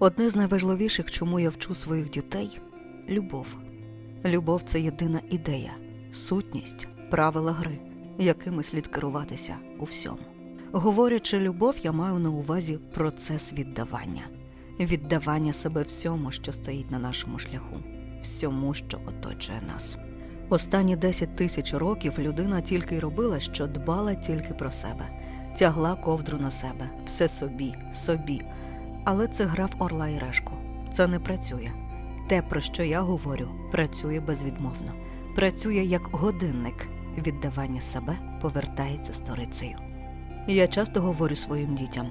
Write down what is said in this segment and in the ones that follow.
Одне з найважливіших, чому я вчу своїх дітей любов. Любов це єдина ідея, сутність, правила гри, якими слід керуватися у всьому. Говорячи любов, я маю на увазі процес віддавання, віддавання себе всьому, що стоїть на нашому шляху, всьому, що оточує нас. Останні 10 тисяч років людина тільки й робила, що дбала тільки про себе, тягла ковдру на себе, все собі, собі. Але це гра в орла і решку. Це не працює. Те, про що я говорю, працює безвідмовно, працює як годинник. Віддавання себе повертається сторицею. Я часто говорю своїм дітям: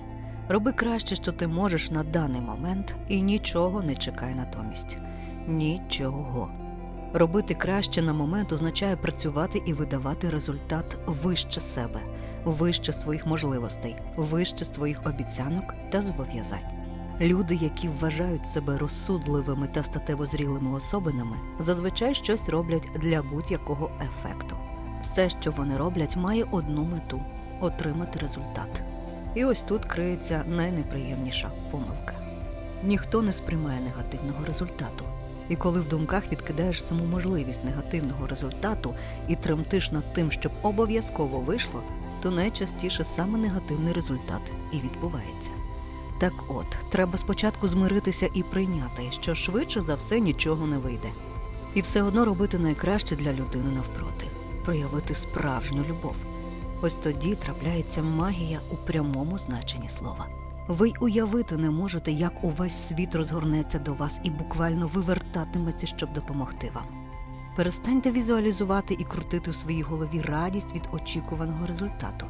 роби краще, що ти можеш на даний момент, і нічого не чекай натомість. Нічого. Робити краще на момент означає працювати і видавати результат вище себе, вище своїх можливостей, вище своїх обіцянок та зобов'язань. Люди, які вважають себе розсудливими та статево зрілими особинами, зазвичай щось роблять для будь-якого ефекту. Все, що вони роблять, має одну мету отримати результат. І ось тут криється найнеприємніша помилка. Ніхто не сприймає негативного результату. І коли в думках відкидаєш саму можливість негативного результату і тремтиш над тим, щоб обов'язково вийшло, то найчастіше саме негативний результат і відбувається. Так от, треба спочатку змиритися і прийняти, що швидше за все нічого не вийде. І все одно робити найкраще для людини навпроти, проявити справжню любов. Ось тоді трапляється магія у прямому значенні слова. Ви й уявити не можете, як увесь світ розгорнеться до вас і буквально вивертатиметься, щоб допомогти вам. Перестаньте візуалізувати і крутити у своїй голові радість від очікуваного результату.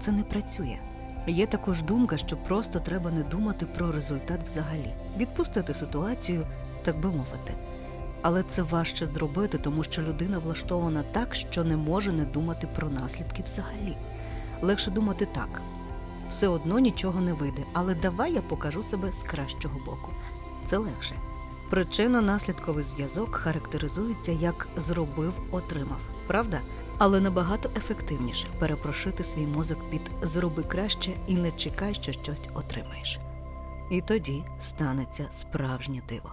Це не працює. Є також думка, що просто треба не думати про результат взагалі, відпустити ситуацію, так би мовити. Але це важче зробити, тому що людина влаштована так, що не може не думати про наслідки взагалі. Легше думати так. Все одно нічого не вийде, але давай я покажу себе з кращого боку. Це легше. Причинно-наслідковий зв'язок характеризується як зробив, отримав, правда? Але набагато ефективніше перепрошити свій мозок під зроби краще і не чекай, що щось отримаєш. І тоді станеться справжнє диво.